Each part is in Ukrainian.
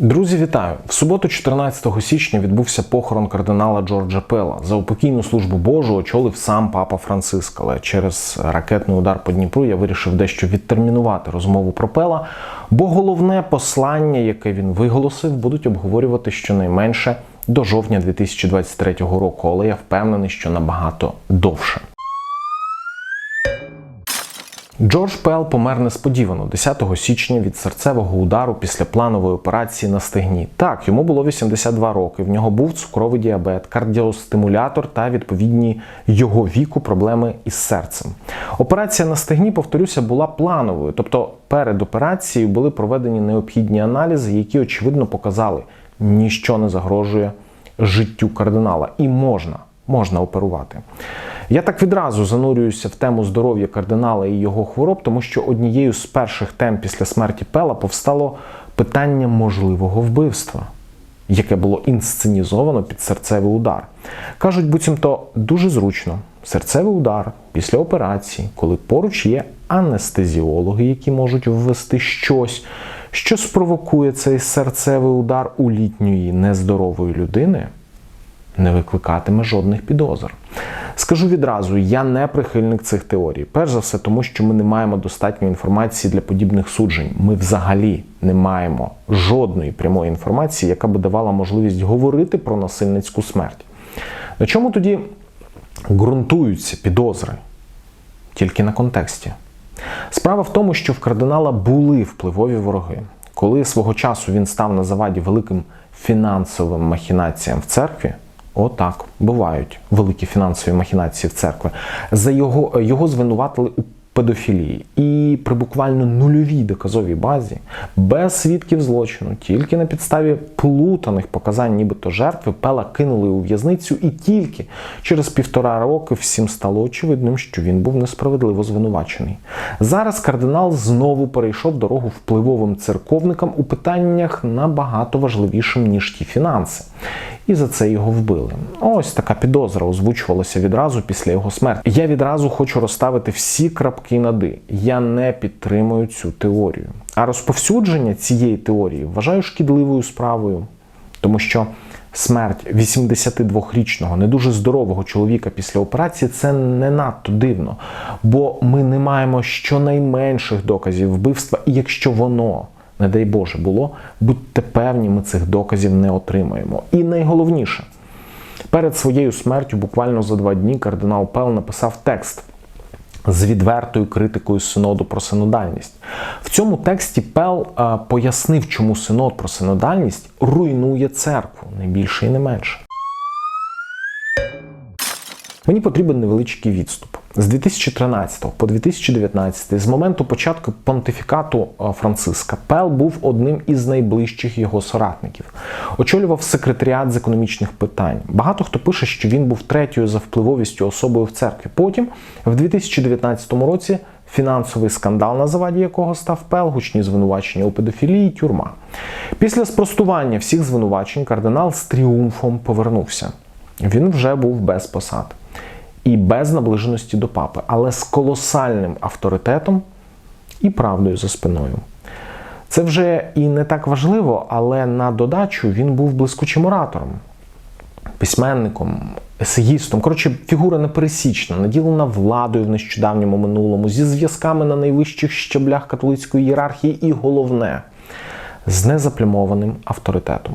Друзі, вітаю! В суботу, 14 січня, відбувся похорон кардинала Джорджа Пела. За упокійну службу Божу очолив сам папа Франциск. Але через ракетний удар по Дніпру я вирішив дещо відтермінувати розмову про Пела, бо головне послання, яке він виголосив, будуть обговорювати щонайменше до жовтня 2023 року. Але я впевнений, що набагато довше. Джордж Пел помер несподівано 10 січня від серцевого удару після планової операції на стегні. Так, йому було 82 роки. В нього був цукровий діабет, кардіостимулятор та відповідні його віку проблеми із серцем. Операція на стегні, повторюся, була плановою, тобто перед операцією були проведені необхідні аналізи, які очевидно показали, ніщо не загрожує життю кардинала, і можна, можна оперувати. Я так відразу занурююся в тему здоров'я кардинала і його хвороб, тому що однією з перших тем після смерті Пела повстало питання можливого вбивства, яке було інсценізовано під серцевий удар. Кажуть, буцімто дуже зручно. Серцевий удар після операції, коли поруч є анестезіологи, які можуть ввести щось, що спровокує цей серцевий удар у літньої нездорової людини, не викликатиме жодних підозр. Скажу відразу, я не прихильник цих теорій. Перш за все, тому що ми не маємо достатньо інформації для подібних суджень. Ми взагалі не маємо жодної прямої інформації, яка би давала можливість говорити про насильницьку смерть. На чому тоді ґрунтуються підозри? Тільки на контексті. Справа в тому, що в кардинала були впливові вороги. Коли свого часу він став на заваді великим фінансовим махінаціям в церкві. Отак бувають великі фінансові махінації в церкви. За його його звинуватили у педофілії. І при буквально нульовій доказовій базі, без свідків злочину, тільки на підставі плутаних показань, нібито жертви, Пела кинули у в'язницю, і тільки через півтора роки всім стало очевидним, що він був несправедливо звинувачений. Зараз кардинал знову перейшов дорогу впливовим церковникам у питаннях набагато важливішим ніж ті фінанси і за це його вбили. Ось така підозра озвучувалася відразу після його смерті. Я відразу хочу розставити всі крапки над «і». Я не підтримую цю теорію. А розповсюдження цієї теорії вважаю шкідливою справою, тому що. Смерть 82-річного, не дуже здорового чоловіка після операції це не надто дивно, бо ми не маємо щонайменших доказів вбивства, і якщо воно не дай Боже, було, будьте певні, ми цих доказів не отримаємо. І найголовніше, перед своєю смертю, буквально за два дні, кардинал Пел написав текст. З відвертою критикою синоду про синодальність. В цьому тексті Пел а, пояснив, чому синод про синодальність руйнує церкву, не більше і не менше. Мені потрібен невеличкий відступ. З 2013 по 2019, з моменту початку понтифікату Франциска, Пел був одним із найближчих його соратників, очолював секретаріат з економічних питань. Багато хто пише, що він був третьою за впливовістю особою в церкві. Потім, в 2019 році, фінансовий скандал, на заваді якого став Пел, гучні звинувачення у педофілії, тюрма. Після спростування всіх звинувачень кардинал з тріумфом повернувся. Він вже був без посад і без наближеності до папи, але з колосальним авторитетом і правдою за спиною. Це вже і не так важливо, але на додачу він був блискучим оратором, письменником, есеїстом. Коротше, фігура непересічна, наділена владою в нещодавньому минулому, зі зв'язками на найвищих щеблях католицької ієрархії, і головне з незаплямованим авторитетом.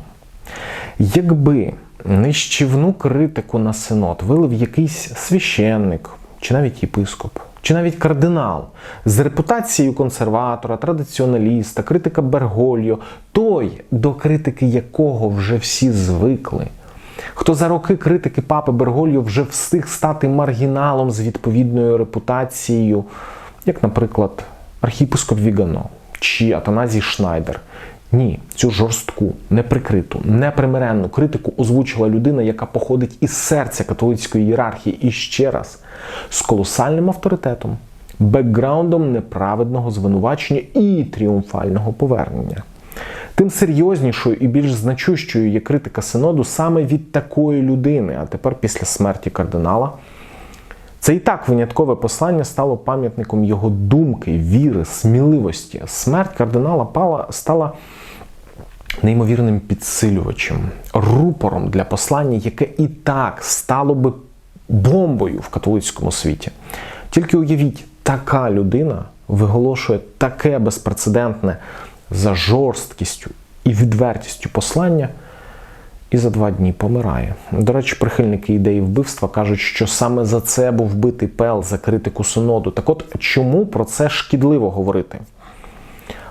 Якби нищівну критику на синод вилив якийсь священник, чи навіть єпископ, чи навіть кардинал з репутацією консерватора, традиціоналіста, критика Бергольо, той, до критики якого вже всі звикли. Хто за роки критики папи Бергольо вже встиг стати маргіналом з відповідною репутацією, як, наприклад, архієпископ Вігано чи Атаназій Шнайдер, ні, цю жорстку, неприкриту, непримиренну критику озвучила людина, яка походить із серця католицької ієрархії і ще раз з колосальним авторитетом, бекграундом неправедного звинувачення і тріумфального повернення. Тим серйознішою і більш значущою є критика синоду саме від такої людини, а тепер після смерті кардинала. Це і так виняткове послання стало пам'ятником його думки, віри, сміливості. Смерть кардинала Пала стала неймовірним підсилювачем, рупором для послання, яке і так стало би бомбою в католицькому світі. Тільки уявіть, така людина виголошує таке безпрецедентне за жорсткістю і відвертістю послання. І за два дні помирає. До речі, прихильники ідеї вбивства кажуть, що саме за це був вбитий Пел за критику синоду. Так от чому про це шкідливо говорити?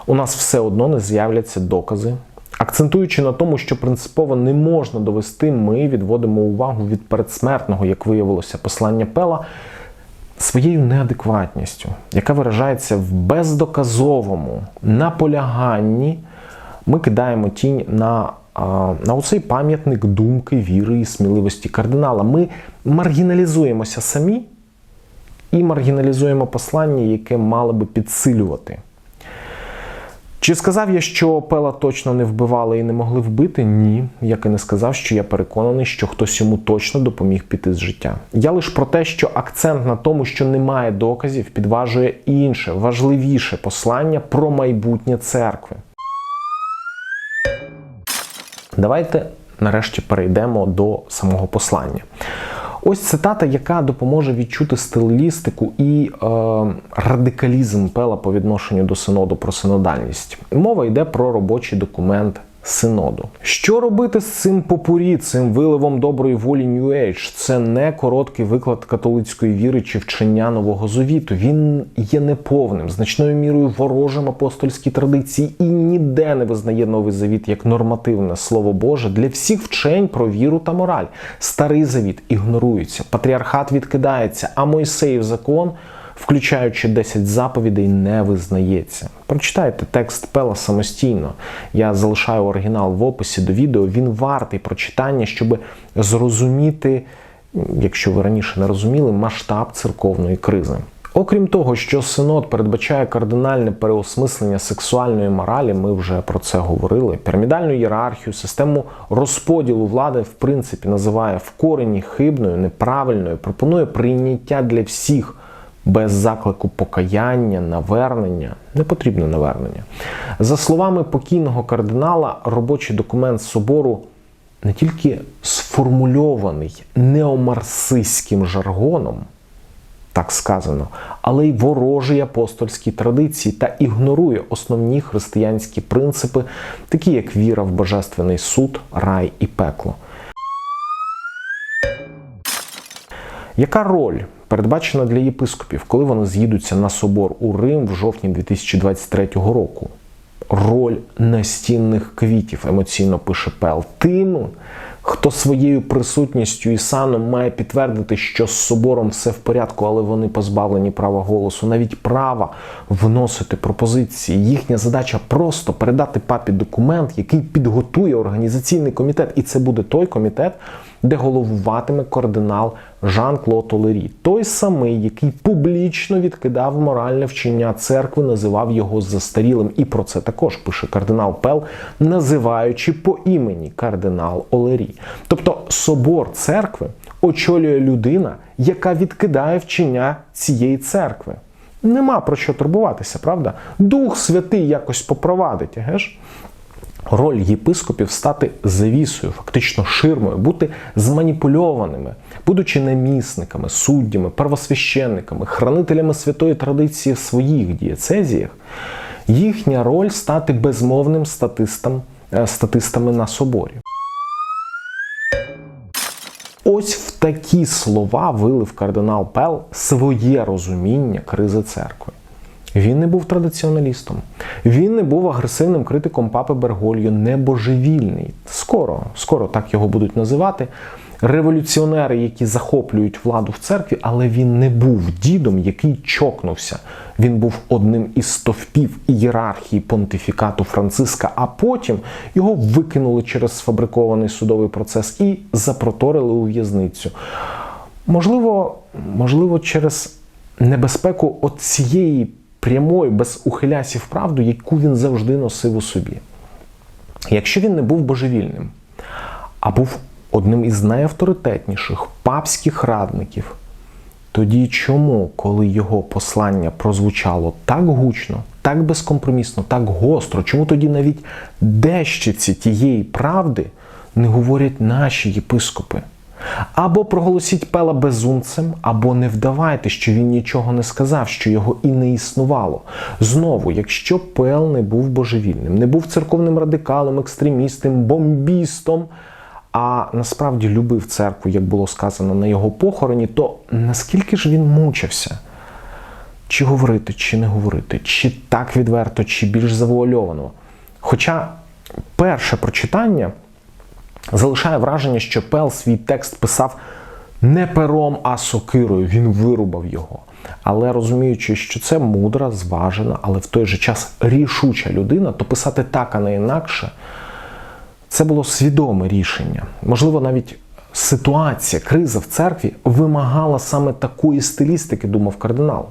У нас все одно не з'являться докази. Акцентуючи на тому, що принципово не можна довести, ми відводимо увагу від передсмертного, як виявилося, послання Пела своєю неадекватністю, яка виражається в бездоказовому наполяганні. Ми кидаємо тінь на на оцей пам'ятник думки, віри і сміливості кардинала. Ми маргіналізуємося самі і маргіналізуємо послання, яке мало би підсилювати. Чи сказав я, що Пела точно не вбивали і не могли вбити? Ні. Як і не сказав, що я переконаний, що хтось йому точно допоміг піти з життя. Я лише про те, що акцент на тому, що немає доказів, підважує інше, важливіше послання про майбутнє церкви. Давайте нарешті перейдемо до самого послання. Ось цитата, яка допоможе відчути стилістику і е, радикалізм Пела по відношенню до синоду про синодальність. Мова йде про робочий документ синоду. Що робити з цим попурі, цим виливом доброї волі New Age? Це не короткий виклад католицької віри чи вчення нового завіту. Він є неповним, значною мірою ворожим апостольській традиції і ніде не визнає новий завіт як нормативне слово Боже для всіх вчень про віру та мораль. Старий завіт ігнорується, патріархат відкидається, а Мойсеїв закон включаючи 10 заповідей, не визнається. Прочитайте текст Пела самостійно. Я залишаю оригінал в описі до відео. Він вартий прочитання, щоб зрозуміти, якщо ви раніше не розуміли, масштаб церковної кризи. Окрім того, що синод передбачає кардинальне переосмислення сексуальної моралі, ми вже про це говорили. Пірамідальну ієрархію, систему розподілу влади, в принципі, називає в корені хибною, неправильною, пропонує прийняття для всіх без заклику покаяння, навернення, не потрібно навернення. За словами покійного кардинала, робочий документ собору не тільки сформульований неомарсистським жаргоном, так сказано, але й ворожий апостольській традиції та ігнорує основні християнські принципи, такі як віра в божественний суд, рай і пекло. Яка роль передбачена для єпископів, коли вони з'їдуться на собор у Рим в жовтні 2023 року? Роль настінних квітів емоційно пише Пел. Тим, хто своєю присутністю і саном має підтвердити, що з собором все в порядку, але вони позбавлені права голосу, навіть права вносити пропозиції. Їхня задача просто передати папі документ, який підготує організаційний комітет, і це буде той комітет де головуватиме кардинал Жан-Клод Толері, той самий, який публічно відкидав моральне вчення церкви, називав його застарілим. І про це також пише кардинал Пел, називаючи по імені кардинал Олері. Тобто собор церкви очолює людина, яка відкидає вчення цієї церкви. Нема про що турбуватися, правда? Дух Святий якось попровадить, геш? Роль єпископів стати завісою, фактично ширмою, бути зманіпульованими, будучи намісниками, суддями, первосвященниками, хранителями святої традиції в своїх дієцезіях, їхня роль стати безмовним статистом, е, статистами на соборі. Ось в такі слова вилив кардинал Пел своє розуміння кризи церкви. Він не був традиціоналістом. Він не був агресивним критиком папи Бергольо, небожевільний. Скоро, скоро так його будуть називати. Революціонери, які захоплюють владу в церкві, але він не був дідом, який чокнувся. Він був одним із стовпів ієрархії понтифікату Франциска, а потім його викинули через сфабрикований судовий процес і запроторили у в'язницю. Можливо, можливо, через небезпеку от цієї прямою, без ухилясів правду, яку він завжди носив у собі. Якщо він не був божевільним, а був одним із найавторитетніших папських радників, тоді чому, коли його послання прозвучало так гучно, так безкомпромісно, так гостро? Чому тоді навіть дещиці тієї правди не говорять наші єпископи? Або проголосіть Пела безумцем, або не вдавайте, що він нічого не сказав, що його і не існувало. Знову, якщо Пел не був божевільним, не був церковним радикалом, екстремістом, бомбістом, а насправді любив церкву, як було сказано на його похороні, то наскільки ж він мучився? Чи говорити, чи не говорити, чи так відверто, чи більш завуальовано. Хоча перше прочитання залишає враження, що Пел свій текст писав не пером, а сокирою. Він вирубав його. Але розуміючи, що це мудра, зважена, але в той же час рішуча людина, то писати так, а не інакше, це було свідоме рішення. Можливо, навіть ситуація, криза в церкві вимагала саме такої стилістики, думав кардинал.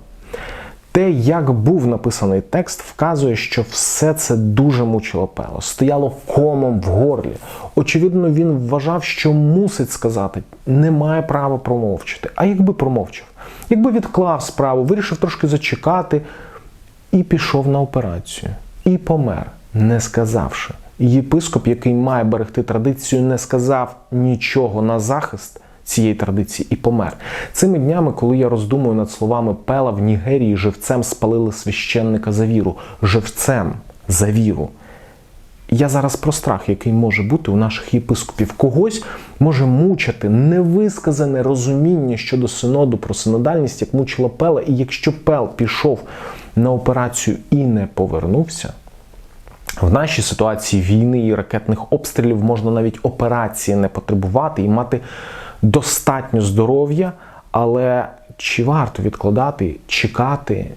Те, як був написаний текст, вказує, що все це дуже мучило Пело, стояло комом в горлі. Очевидно, він вважав, що мусить сказати, не має права промовчати. А якби промовчав, якби відклав справу, вирішив трошки зачекати і пішов на операцію, і помер, не сказавши. Єпископ, який має берегти традицію, не сказав нічого на захист цієї традиції і помер. Цими днями, коли я роздумую над словами Пела в Нігерії, живцем спалили священника за віру. Живцем за віру. Я зараз про страх, який може бути у наших єпископів. Когось може мучити невисказане розуміння щодо синоду про синодальність, як мучило Пела. І якщо Пел пішов на операцію і не повернувся. В нашій ситуації війни і ракетних обстрілів можна навіть операції не потребувати і мати достатньо здоров'я, але чи варто відкладати, чекати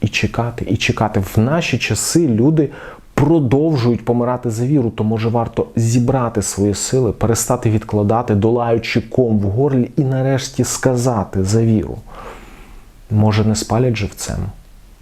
і чекати, і чекати? В наші часи люди продовжують помирати за віру, то може варто зібрати свої сили, перестати відкладати, долаючи ком в горлі, і нарешті сказати за віру. Може, не спалять живцем.